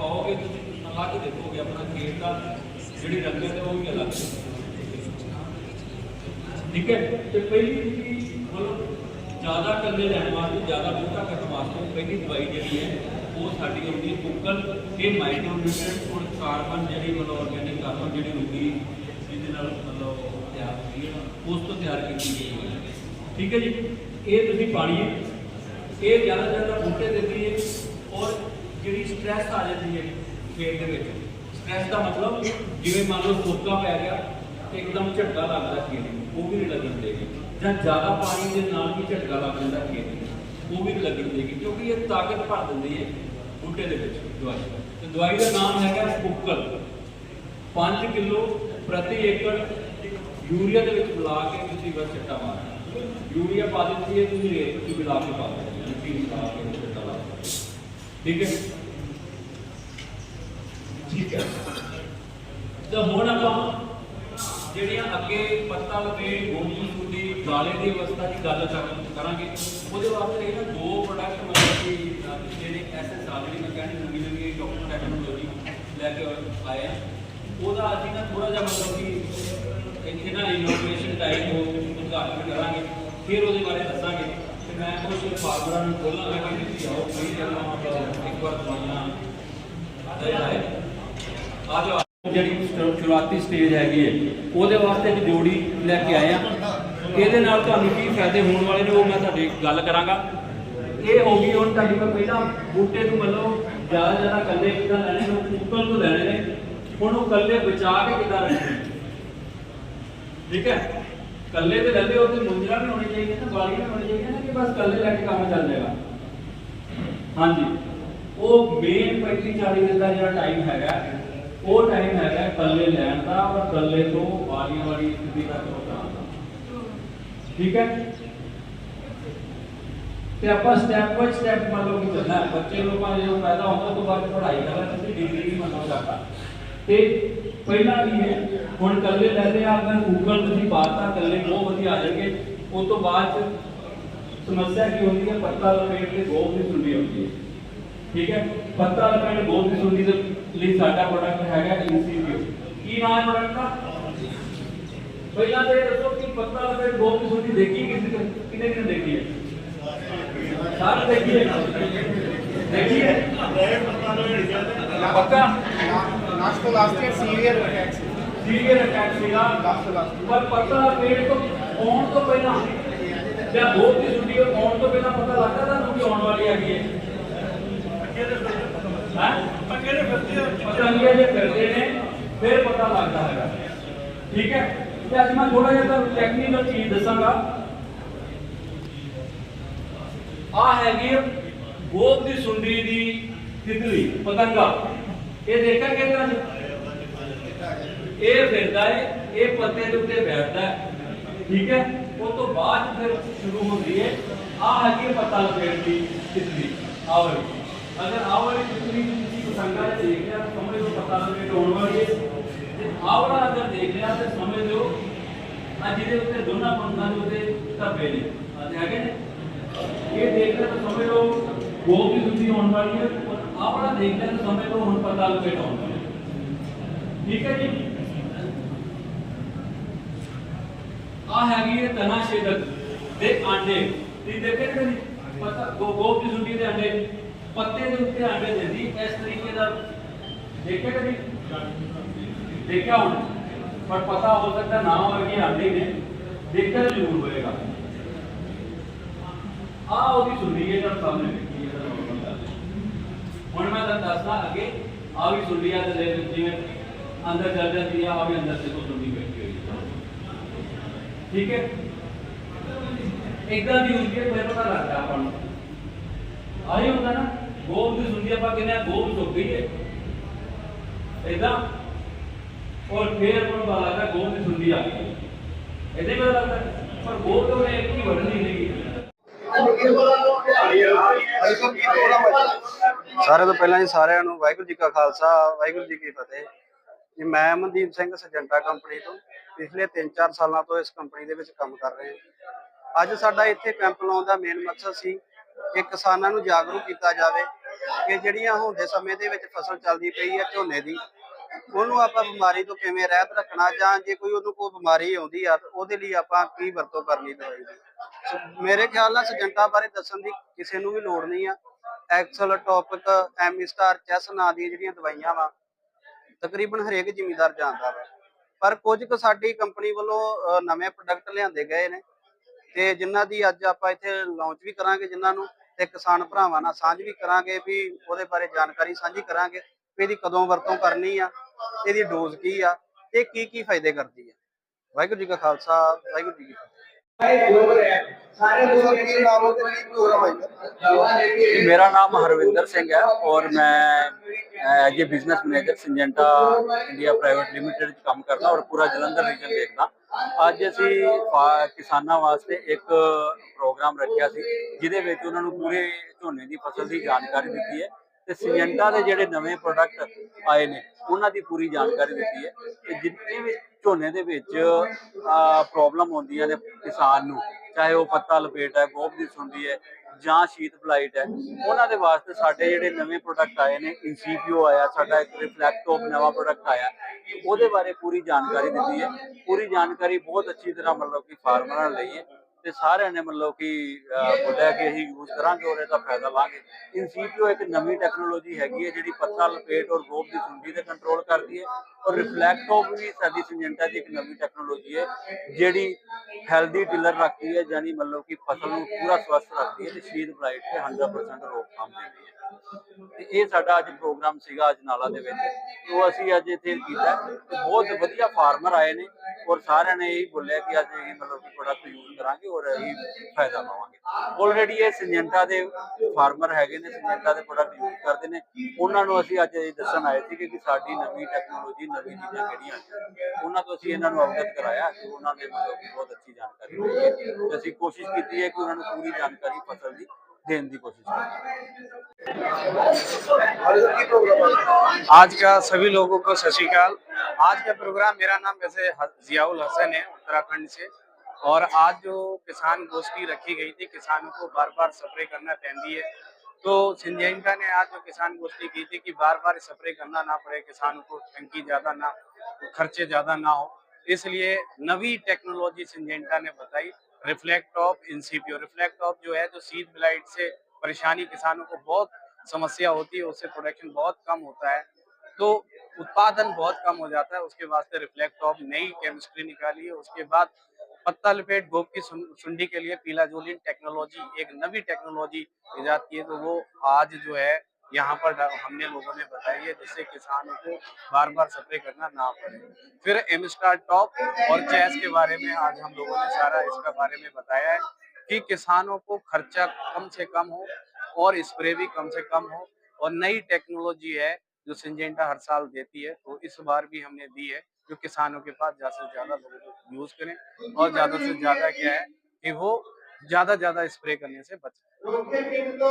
ਪਾਓਗੇ ਤੁਸੀਂ ਅਲੱਗ ਦੇਖੋਗੇ ਆਪਣਾ ਖੇਤ ਦਾ ਜਿਹੜੀ ਰੰਗਤ ਹੈ ਉਹ ਵੀ ਅਲੱਗ ਹੈ। ਠੀਕ ਹੈ? ਤੇ ਪਹਿਲੀ ਤੁਸੀਂ ਮਤਲਬ ਜ਼ਿਆਦਾ ਕੱਲੇ ਲੈਣ ਵਾਸਤੇ ਜ਼ਿਆਦਾ ਬੂਟਾ ਕੱਟਣ ਵਾਸਤੇ ਪਹਿਲੀ ਦਵਾਈ ਜਿਹੜੀ ਹੈ ਉਹ ਸਾਡੀ ਹੁੰਦੀ ਹੈ ਕੁੱਕਲ ਇਹ ਮਾਈਕਰੋ ਨਿਊਟ੍ਰੀਐਂਟ ਔਰ ਕਾਰਬਨ ਜਿਹੜੀ ਮਤਲਬ ਆਰਗੈਨਿਕ ਕਾਰਬਨ ਜਿਹੜੀ ਹੁੰਦੀ ਜਿਹਦੇ ਨਾਲ ਮਤਲਬ ਤਿਆਰ ਹੁੰਦੀ ਹੈ ਨਾ, ਉਸ ਤੋਂ ਤਿਆਰ ਕੀਤੀ ਗਈ ਹੈ। ਠੀਕ ਹੈ ਜੀ? ਇਹ ਤੁਸੀਂ ਪਾਣੀ ਹੈ। ਇਹ ਜ਼ਿਆਦਾ ਜ਼ਿਆਦਾ ਬੂਟੇ ਦਿੰਦੀ ਹੈ ਔਰ ਜਿਹੜੀ ਸਟ੍ਰੈਸ ਆ ਜਾਂਦੀ ਹੈ ਖੇਤ ਦੇ ਵਿੱਚ। ਸਟ੍ਰੈਸ ਦਾ ਮਤਲਬ ਜਿਵੇਂ ਮੰਨ ਲਓ ਸੋਕਾ ਪੈ ਗਿਆ ਤੇ ਇੱਕਦਮ ਝਟਕਾ ਲੱਗਦਾ ਖੇਤ ਨੂੰ ਉਹ ਵੀ ਨਹੀਂ ਲੱਗਣ ਦੇਗੀ ਜਾਂ ਜ਼ਿਆਦਾ ਪਾਣੀ ਦੇ ਨਾਲ ਵੀ ਝਟਕਾ ਲੱਗ ਜਾਂਦਾ ਖੇਤ ਨੂੰ ਉਹ ਵੀ ਨਹੀਂ ਲੱਗਣ ਦੇਗੀ ਕਿਉਂਕਿ ਇਹ ਤਾਕਤ ਭਰ ਦਿੰਦੀ ਹੈ ਬੂਟੇ ਦੇ ਵਿੱਚ, ਦਵਾਈ ਤੇ ਦਵਾਈ ਦਾ ਨਾਮ ਹੈਗਾ ਸਪੁੱਕਲ 5 ਕਿਲੋ ਪ੍ਰਤੀ ਏਕੜ ਯੂਰੀਆ ਦੇ ਵਿੱਚ ਮਿਲਾ ਕੇ ਤੁਸੀਂ ਬਸ ਛੱਟਾ ਮਾਰਨਾ। ਯੂਰੀਆ ਪਾ ਦਿੱਤੀ ਹੈ, ਤੁਸੀਂ ਰੇਤ ਵਿੱਚ ਮਿਲਾ ਕੇ ਪਾ ਦਿਓ ਮਿੱਟੀ ਵਿੱਚ ਪਾ ਕੇ। ਛੱਟਾ ਲਾ ਦਿਓ ਠੀਕ ਹੈ ਠੀਕ ਹੈ। ਤਾਂ ਹੁਣ ਆਪਾਂ ਜਿਹੜੀਆਂ ਅੱਗੇ ਪੱਤਾ ਲਪੇਟ ਗੋਲੀ ਸੁੰਡੀ ਗਾਲੇ ਦੀ ਅਵਸਥਾ ਦੀ ਗੱਲ ਕਰਾਂਗੇ, ਉਹਦੇ ਵਾਸਤੇ ਇਹ ਨਾ ਦੋ ਪ੍ਰੋਡਕਟ ਮਤਲਬ ਕਿ ਜਿਹੜੇ ਐਸਐਸ ਜਿਹੜੀ ਮੈਂ ਕਹਿੰਦੀ ਨਵੀਂ ਨਵੀਂ ਡਾਕਟਰ ਟੈਕਨੋਲੋਜੀ ਲੈ ਕੇ ਆਏ ਆ, ਉਹਦਾ ਅਸੀਂ ਨਾ ਥੋੜਾ ਜਿਹਾ ਮਤਲਬ ਕਿ ਇੱਥੇ ਨਾ ਇਨੋਵੇਸ਼ਨ ਟਾਈਪ ਹੋ ਉਦਘਾਟਨ ਕਰਾਂਗੇ, ਫਿਰ ਉਹਦੇ ਬਾਰੇ ਦੱਸਾਂਗੇ। ਮੈਂ ਕੁਝ ਫਾਰਮਰਾਂ ਨੂੰ ਬੋਲਾਂਗਾ ਕਿ ਤੁਸੀਂ ਆਓ ਕੋਈ ਜਗ੍ਹਾ ਇੱਕ ਵਾਰ ਦਵਾਈਆਂ ਦੇ ਆਏ ਆ ਜਾਓ ਜਿਹੜੀ ਸ਼ੁਰੂਆਤੀ ਸਟੇਜ ਹੈਗੀ ਹੈ, ਉਹਦੇ ਵਾਸਤੇ ਇੱਕ ਜੋੜੀ ਲੈ ਕੇ ਆਏ ਆ। ਇਹਦੇ ਨਾਲ ਤੁਹਾਨੂੰ ਕੀ ਫਾਇਦੇ ਹੋਣ ਵਾਲੇ ਨੇ, ਉਹ ਮੈਂ ਤੁਹਾਡੀ ਗੱਲ ਕਰਾਂਗਾ। ਇਹ ਹੋ ਗਈ ਹੁਣ ਤੁਹਾਡੀ ਕੋਲ ਪਹਿਲਾਂ ਬੂਟੇ ਨੂੰ ਮਤਲਬ ਜ਼ਿਆਦਾ ਜ਼ਿਆਦਾ ਕੱਲੇ ਕਿੱਦਾਂ ਲੈਣੇ ਨੇ ਉੱਪਰ ਤੋਂ ਲੈਣੇ ਨੇ। ਹੁਣ ਉਹ ਕੱਲੇ ਬਚਾ ਕੇ ਕਿੱਦਾਂ ਰੱਖਣੇ ਠੀਕ ਹੈ? ਕੱਲੇ ਤੇ ਲੈਂਦੇ ਉਹ ਤੇ ਮੁੰਜਰਾ ਵੀ ਹੋਣੀ ਚਾਹੀਦੀ ਹੈ ਨਾ ਗਾਲੀਆਂ ਵੀ ਹੋਣੀ ਚਾਹੀਦੀਆਂ ਨਾ ਕਿ ਬਸ ਕੱਲੇ ਲੈ ਕੇ ਕੰਮ ਚੱਲ ਜਾਏਗਾ। ਹਾਂਜੀ। ਉਹ ਮੇਨ 35 40 ਦਿਨ ਦਾ ਜਿਹੜਾ ਟਾਈਮ ਹੈਗਾ, ਉਹ ਟਾਈਮ ਹੈਗਾ ਕੱਲੇ ਲੈਣ ਦਾ ਔਰ ਕੱਲੇ ਤੋਂ ਵਾਰੀਆਂ ਵਾਲੀ ਸਥਿਤੀ ਤੱਕ ਪਹੁੰਚਾਉਣ ਦਾ। ਠੀਕ ਹੈ? ਤੇ ਆਪਾਂ ਸਟੈਪ ਬਾਈ ਸਟੈਪ ਮੰਨ ਲਓ ਕਿ ਚੱਲਣਾ ਹੈ। ਬੱਚੇ ਨੂੰ ਆਪਾਂ ਜਦੋਂ ਪੈਦਾ ਹੁੰਦਾ ਉਸ ਤੋਂ ਬਾਅਦ ਪੜ੍ਹਾਈ ਕਰਨਾ ਤੁਸੀਂ ਡਿਗਰੀ ਵੀ ਮੰਨੋ ਕਰਦਾ ਤੇ ਪਹਿਲਾਂ ਕੀ ਹੈ? ਹੁਣ ਕੱਲੇ ਲੈਦੇ ਆ, ਅਗਰ ਗੂਗਲ ਤੁਸੀਂ ਪਾਤਾ ਕੱਲੇ ਬਹੁਤ ਵਧੀਆ ਆ ਜਾਣਗੇ। ਉਸ ਤੋਂ ਬਾਅਦ ਚ ਸਮੱਸਿਆ ਕੀ ਹੁੰਦੀ ਹੈ? ਪੱਤਾ ਲਪੇਟ ਕੇ ਗੋਬ ਦੀ ਸੁੰਡੀ ਹੁੰਦੀ ਹੈ। ਠੀਕ ਹੈ? ਪੱਤਾ ਲਪੇਟ ਗੋਬ ਦੀ ਸੁੰਡੀ ਦੇ ਲਈ ਸਾਡਾ ਪ੍ਰੋਡਕਟ ਹੈਗਾ ਇਨਸੀਕਿਊ ਕੀ ਨਾਮ ਹੈ ਪ੍ਰੋਡਕਟ ਦਾ? ਪਹਿਲਾਂ ਤੇ ਇਹ ਦੱਸੋ ਕਿ ਪੱਤਾ ਲਪੇਟ ਗੋਬ ਦੀ ਸੁੰਡੀ ਦੇਖੀ ਕਿਸ ਕਿਨੇ ਕਿਨੇ ਦੇਖੀ ਹੈ? ਸਾਰੇ ਦੇਖੀ ਹੈ। ਦੇਖੀ ਹੈ? Last to last year, severe attacks. Serial attack ਸੀਗਾ। Last to last. ਪਰ ਪਤਾ ਪੇਟ ਤੋਂ ਆਉਣ ਤੋਂ ਪਹਿਲਾਂ ਜਾਂ ਗੋਪ ਦੀ ਸੁੰਡੀ ਆਉਣ ਤੋਂ ਪਹਿਲਾਂ ਪਤਾ ਲੱਗਦਾ ਤੁਹਾਨੂੰ ਕਿ ਆਉਣ ਵਾਲੀ ਹੈਗੀ ਹੈ। ਹਾਂ? ਪੱਕੇ ਦੇ ਫਿਰਦੇ ਜੇ ਫਿਰਦੇ ਨੇ ਫਿਰ ਪਤਾ ਲੱਗਦਾ ਹੈਗਾ। ਠੀਕ ਹੈ? ਤੇ ਅੱਜ ਮੈਂ ਥੋੜਾ ਜਿਹਾ ਤੁਹਾਨੂੰ ਟੈਕਨੀਕਲ ਚੀਜ਼ ਦੱਸਾਂਗਾ। ਆ ਹੈਗੀ ਗੋਪ ਦੀ ਸੁੰਡੀ ਦੀ ਤਿਤਲੀ ਪਤੰਗਾ। ਇਹ ਦੇਖਿਆ ਕਿੰਨਾ ਇਹ ਫਿਰਦਾ ਹੈ, ਇਹ ਪੱਤੇ ਦੇ ਉੱਤੇ ਬੈਠਦਾ ਹੈ। ਠੀਕ ਹੈ? ਉਸ ਤੋਂ ਬਾਅਦ ਫਿਰ ਸ਼ੁਰੂ ਹੁੰਦੀ ਹੈ ਆ ਹੈਗੀ ਹੈ ਪੱਤਾ ਲਪੇਟ ਦੀ ਤਿਤਲੀ, ਆਹ ਵਾਲੀ। ਅਗਰ ਆਹ ਵਾਲੀ ਤਿਤਲੀ ਨੂੰ ਤੁਸੀਂ ਪਤੰਗਾ ਚ ਦੇਖ ਲਿਆ, ਤਾਂ ਸਮਝ ਲਓ ਪੱਤਾ ਲਪੇਟ ਹੋਣ ਵਾਲੀ ਹੈ। ਤੇ ਆਹ ਵਾਲਾ ਅਗਰ ਦੇਖ ਲਿਆ, ਤਾਂ ਸਮਝ ਲਓ ਆ ਜਿਹਦੇ ਉੱਤੇ ਦੋਨਾਂ ਪੰਖਾਂ ਦੇ ਉੱਤੇ ਧੱਬੇ ਨੇ। ਆ ਹੈਗੇ ਨੇ। ਇਹ ਦੇਖ ਲਿਆ ਤਾਂ ਸਮਝ ਲਓ ਗੋਪ ਦੀ ਸੁੱਤੀ ਹੋਣ ਵਾਲੀ ਹੈ। ਔਰ ਆਹ ਵਾਲਾ ਦੇਖ ਲਿਆ ਤਾਂ ਸਮਝ ਲਓ ਹੁਣ ਪੱਤਾ ਲਪੇਟ ਹੋਣ ਵਾਲੀ ਹੈ। ਠੀਕ ਹੈ ਜੀ? ਆ ਹੈਗੀ ਹੈ ਤਨਾ ਛੇਦਕ ਦੇ ਆਂਡੇ। ਤੁਸੀਂ ਦੇਖੇ ਨੇ ਕਦੀ ਪਤਾ ਗੋ ਗੋਪ ਦੀ ਸੁੰਡੀ ਦੇ ਆਂਡੇ। ਪੱਤੇ ਦੇ ਉੱਤੇ ਆਂਡੇ ਦਿੰਦੀ ਇਸ ਤਰੀਕੇ ਦਾ ਦੇਖੇ ਕਦੀ ਦੇਖਿਆ ਹੁਣ। ਪਰ ਪਤਾ ਹੋ ਸਕਦਾ ਨਾ ਵਰਗੇ ਆਂਡੇ ਹੀ ਨੇ। ਦੇਖਿਆ ਤਾਂ ਜ਼ਰੂਰ ਹੋਏਗਾ। ਆ ਉਹਦੀ ਸੁੰਡੀ ਹੈ ਜਿਹੜਾ ਸਾਹਮਣੇ ਦੇਖੀ ਹੈ ਜਿਹੜਾ normal ਗੱਲ ਹੈ। ਹੁਣ ਮੈਂ ਤੁਹਾਨੂੰ ਦੱਸਦਾ ਅੱਗੇ ਆ ਵੀ ਸੁੰਡੀ ਆ ਤੇ ਜਿਵੇਂ ਅੰਦਰ ਚੱਲ ਜਾਂਦੀ ਆ ਆ ਵੀ ਅੰਦਰ ਦੇਖੋ ਸੁੰਡੀ ਬੈਠੀ ਹੋਈ ਹੈ ਠੀਕ ਹੈ ਇਦਾਂ ਦੀ ਹੁੰਦੀ ਹੈ ਫਿਰ ਪਤਾ ਲੱਗਦਾ ਆਪਾਂ ਨੂੰ ਆਹੀ ਹੁੰਦਾ ਨਾ ਗੋਬ ਦੀ ਸੁੰਡੀ ਆਪਾਂ ਕਹਿੰਦੇ ਆ ਗੋਬ ਸੁੱਕ ਗਈ ਹੈ ਇਦਾਂ ਔਰ ਫਿਰ ਆਪਾਂ ਨੂੰ ਪਤਾ ਲੱਗਦਾ ਗੋਬ ਦੀ ਸੁੰਡੀ ਆ ਗਈ ਇਦਾਂ ਹੀ ਪਤਾ ਲੱਗਦਾ ਸਾਰਿਆਂ ਤੋਂ ਪਹਿਲਾਂ ਜੀ ਸਾਰਿਆਂ ਨੂੰ ਵਾਹਿਗੁਰੂ ਜੀ ਕਾ ਖਾਲਸਾ, ਵਾਹਿਗੁਰੂ ਜੀ ਕੀ ਫਤਿਹ। ਜੀ ਮੈਂ ਮਨਦੀਪ ਸਿੰਘ ਸਜੰਟਾ ਕੰਪਨੀ ਤੋਂ, ਪਿਛਲੇ 3-4 ਸਾਲਾਂ ਤੋਂ ਇਸ ਕੰਪਨੀ ਦੇ ਵਿੱਚ ਕੰਮ ਕਰ ਰਹੇ ਹਾਂ। ਅੱਜ ਸਾਡਾ ਇੱਥੇ ਕੈਂਪ ਲਾਉਣ ਦਾ ਮੇਨ ਮਕਸਦ ਸੀ ਕਿ ਕਿਸਾਨਾਂ ਨੂੰ ਜਾਗਰੂਕ ਕੀਤਾ ਜਾਵੇ ਕਿ ਜਿਹੜੀਆਂ ਹੁਣ ਦੇ ਸਮੇਂ ਦੇ ਵਿੱਚ ਫਸਲ ਚੱਲਦੀ ਪਈ ਹੈ ਝੋਨੇ ਦੀ, ਉਹਨੂੰ ਆਪਾਂ ਬਿਮਾਰੀ ਤੋਂ ਕਿਵੇਂ ਰਹਿਤ ਰੱਖਣਾ ਜਾਂ ਜੇ ਕੋਈ ਉਹਨੂੰ ਕੋਈ ਬਿਮਾਰੀ ਆਉਂਦੀ ਆ ਤਾਂ ਉਹਦੇ ਲਈ ਆਪਾਂ ਕੀ ਵਰਤੋਂ ਕਰਨੀ ਦਵਾਈ ਦੀ ਮੇਰੇ ਖਿਆਲ ਨਾਲ ਸਜੰਟਾ ਬਾਰੇ ਦੱਸਣ ਦੀ ਕਿਸੇ ਨੂੰ ਵੀ ਲੋੜ ਨਹੀਂ ਆ। ਐਕਸਲ ਟੌਪਿਕ ਐਮਿਸਟਾਰ ਚੈਸ ਨਾਂ ਦੀਆਂ ਜਿਹੜੀਆਂ ਦਵਾਈਆਂ ਵਾ, ਤਕਰੀਬਨ ਹਰੇਕ ਜਿਮੀਦਾਰ ਜਾਣਦਾ ਵਾ। ਪਰ ਕੁਝ ਕੁ ਸਾਡੀ ਕੰਪਨੀ ਵੱਲੋਂ ਨਵੇਂ ਪ੍ਰੋਡਕਟ ਲਿਆਂਦੇ ਗਏ ਨੇ ਤੇ ਜਿਨ੍ਹਾਂ ਦੀ ਅੱਜ ਆਪਾਂ ਇੱਥੇ ਲਾਂਚ ਵੀ ਕਰਾਂਗੇ ਜਿਨ੍ਹਾਂ ਨੂੰ ਤੇ ਕਿਸਾਨ ਭਰਾਵਾਂ ਨਾਲ ਸਾਂਝ ਵੀ ਕਰਾਂਗੇ ਵੀ ਉਹਦੇ ਬਾਰੇ ਜਾਣਕਾਰੀ ਸਾਂਝੀ ਕਰਾਂਗੇ ਵੀ ਇਹਦੀ ਕਦੋਂ ਵਰਤੋਂ ਕਰਨੀ ਆ, ਇਹਦੀ ਡੋਜ਼ ਕੀ ਆ ਤੇ ਕੀ ਕੀ ਫਾਇਦੇ ਕਰਦੀ ਆ। ਵਾਹਿਗੁਰੂ ਜੀ ਕਾ ਖਾਲਸਾ, ਵਾਹਿਗੁਰੂ ਜੀ ਕੀ मेरा नाम हरविंदर सिंह है और मैं as a business manager Syngenta India private limited 'ਚ ਕੰਮ ਕਰਦਾ ਔਰ ਪੂਰਾ ਜਲੰਧਰ ਰੀਜਨ ਦੇਖਦਾ ਅੱਜ ਅਸੀਂ ਫਾ- ਕਿਸਾਨਾਂ ਵਾਸਤੇ ਇੱਕ ਪ੍ਰੋਗਰਾਮ ਰੱਖਿਆ ਸੀ ਜਿਹਦੇ ਵਿੱਚ ਉਹਨਾਂ ਨੂੰ ਪੂਰੇ ਝੋਨੇ ਦੀ ਫਸਲ ਦੀ ਜਾਣਕਾਰੀ ਦਿੱਤੀ ਹੈ ਤੇ ਸਿੰਜੈਂਟਾ ਦੇ ਜਿਹੜੇ ਨਵੇਂ ਪ੍ਰੋਡਕਟ ਆਏ ਨੇ, ਉਹਨਾਂ ਦੀ ਪੂਰੀ ਜਾਣਕਾਰੀ ਦਿੱਤੀ ਹੈ ਤੇ ਜਿੰਨੇ ਵੀ ਝੋਨੇ ਦੇ ਵਿੱਚ ਪ੍ਰੋਬਲਮ ਹੁੰਦੀਆਂ ਨੇ ਕਿਸਾਨ ਨੂੰ, ਚਾਹੇ ਉਹ ਪੱਤਾ ਲਪੇਟ ਹੈ, ਗੋਭ ਦੀ ਸੁੰਡੀ ਹੈ ਜਾਂ ਸ਼ੀਤ ਬਲਾਈਟ ਹੈ, ਉਹਨਾਂ ਦੇ ਵਾਸਤੇ ਸਾਡੇ ਜਿਹੜੇ ਨਵੇਂ ਪ੍ਰੋਡਕਟ ਆਏ ਨੇ ਇਨਸੀਪੀਓ ਆਇਆ, ਸਾਡਾ ਇੱਕ ਰਿਫਲੈਕਟੋਪ ਨਵਾਂ ਪ੍ਰੋਡਕਟ ਆਇਆ, ਉਹਦੇ ਬਾਰੇ ਪੂਰੀ ਜਾਣਕਾਰੀ ਦਿੱਤੀ ਹੈ। ਪੂਰੀ ਜਾਣਕਾਰੀ ਬਹੁਤ ਅੱਛੀ ਤਰ੍ਹਾਂ ਮਤਲਬ ਕਿ ਫਾਰਮਰਾਂ ਨੇ ਲਈ ਹੈ। ਤੇ ਸਾਰਿਆਂ ਨੇ ਮਤਲਬ ਕਿ ਬੋਲਿਆ ਕਿ ਅਸੀਂ ਯੂਜ਼ ਕਰਾਂਗੇ ਔਰ ਇਹਦਾ ਫਾਇਦਾ ਲਾਂਗੇ। ਇਨਸੀਪੀਓ ਇੱਕ ਨਵੀਂ ਟੈਕਨੋਲੋਜੀ ਹੈਗੀ ਹੈ ਜਿਹੜੀ ਪੱਤਾ ਲਪੇਟ ਔਰ ਗੋਭ ਦੀ ਸੁੰਡੀ ਤੇ ਕੰਟਰੋਲ ਕਰਦੀ ਹੈ ਔਰ ਰਿਫਲੈਕਟੋਪ ਵੀ ਸਾਡੀ ਸਿੰਜੈਂਟਾ ਦੀ ਇੱਕ ਨਵੀਂ ਟੈਕਨੋਲੋਜੀ ਹੈ ਜਿਹੜੀ ਹੈਲਦੀ ਟਿਲਰ ਰੱਖਦੀ ਹੈ ਯਾਨੀ ਮਤਲਬ ਕਿ ਫਸਲ ਨੂੰ ਪੂਰਾ ਸਵਸਥ ਰੱਖਦੀ ਹੈ ਤੇ ਸ਼ੀਤ ਬਲਾਈਟ ਤੇ 100% ਰੋਕਥਾਮ ਦਿੰਦੀ ਹੈ। ਤੇ ਇਹ ਸਾਡਾ ਅੱਜ ਪ੍ਰੋਗਰਾਮ ਸੀਗਾ ਅੱਜ ਨਾਲਾ ਦੇ ਵਿੱਚ। ਉਹ ਅਸੀਂ ਅੱਜ ਇੱਥੇ ਕੀਤਾ ਤੇ ਬਹੁਤ ਵਧੀਆ ਫਾਰਮਰ ਆਏ ਨੇ ਔਰ ਸਾਰਿਆਂ ਨੇ ਇਹੀ ਬੋਲਿਆ ਕਿ ਅੱਜ ਇਹ ਮਤਲਬ ਕਿ ਪ੍ਰੋਡਕਟ ਯੂਜ਼ ਕਰਾਂਗੇ ਔਰ ਅਸੀਂ ਫਾਇਦਾ ਲਵਾਂਗੇ ਆਲਰੇਡੀ ਇਹ ਸਿੰਜੈਂਟਾ ਦੇ ਫਾਰਮਰ ਹੈਗੇ ਨੇ ਸਿੰਜੈਂਟਾ ਦੇ ਪ੍ਰੋਡਕਟ ਯੂਜ਼ ਕਰਦੇ ਨੇ। ਉਹਨਾਂ ਨੂੰ ਅਸੀਂ ਅੱਜ ਇਹ ਦੱਸਣ ਆਏ ਸੀ ਕਿ ਸਾਡੀ ਨਵੀਂ ਟੈਕਨੋਲੋਜੀ ਨਵੀਂ ਚੀਜ਼ਾਂ ਕਿਹੜੀਆਂ ਉਹਨਾਂ ਤੋਂ ਅਸੀਂ ਇਹਨਾਂ ਨੂੰ ਅਵਗਤ ਕਰਾਇਆ ਤੇ ਉਹਨਾਂ ਨੇ ਮਤਲਬ ਬਹੁਤ ਅੱਛੀ ਜਾਣਕਾਰੀ ਦਿੱਤੀ। ਅਸੀਂ ਕੋਸ਼ਿਸ਼ ਕੀਤੀ ਹੈ ਕਿ ਉਹਨਾਂ ਨੂੰ ਪੂਰੀ ਜਾਣਕਾਰੀ ਫਸਲ ਦੀ देने की कोशिश आज का सभी लोगों को सत आज का प्रोग्राम मेरा नाम जैसे जियाउल हसन है, उत्तराखंड से। और आज जो किसान गोष्ठी रखी गई थी, किसानों को बार बार सफरे करना पहनती है। तो सिंधिया ने आज जो किसान गोष्ठी की थी कि बार बार स्प्रे करना ना पड़े, किसानों को टंकी ज़्यादा ना, खर्चे ज़्यादा ना हो। इसलिए नवी टेक्नोलॉजी सिंजेंटा ने बताई। रिफ्लेक्ट ऑफ़ इंसीपियो रिफ्लेक्ट ऑफ़ जो है, जो सीड ब्लाइट से परेशानी किसानों को बहुत समस्या होती है, उससे प्रोडक्शन बहुत कम होता है। तो उत्पादन बहुत कम हो जाता है, उसके वास्ते रिफ्लेक्ट ऑफ़ नई केमिस्ट्री निकाली है, उसके बाद पत्ता लपेट, गोप की सुंडी के लिए पीला पीलाजोलिन टेक्नोलॉजी एक नवी टेक्नोलॉजी ईजाद की है तो वो आज जो है यहाँ पर हमने लोगों ने बताई है जिससे किसानों को बार बार स्प्रे करना ना पड़े। फिर एमस्टार टॉप और चैस के बारे में आज हम लोगों ने सारा इसका बारे में बताया है कि किसानों को खर्चा कम से कम हो और स्प्रे भी कम से कम हो और नई टेक्नोलॉजी है जो सिंजेंटा हर साल देती है तो इस बार भी हमने दी है जो किसानों के पास ज़्यादा से ज़्यादा लोगों को यूज़ करें और ज़्यादा से ज़्यादा क्या है कि वो ज़्यादा ज़्यादा स्प्रे करने से बचें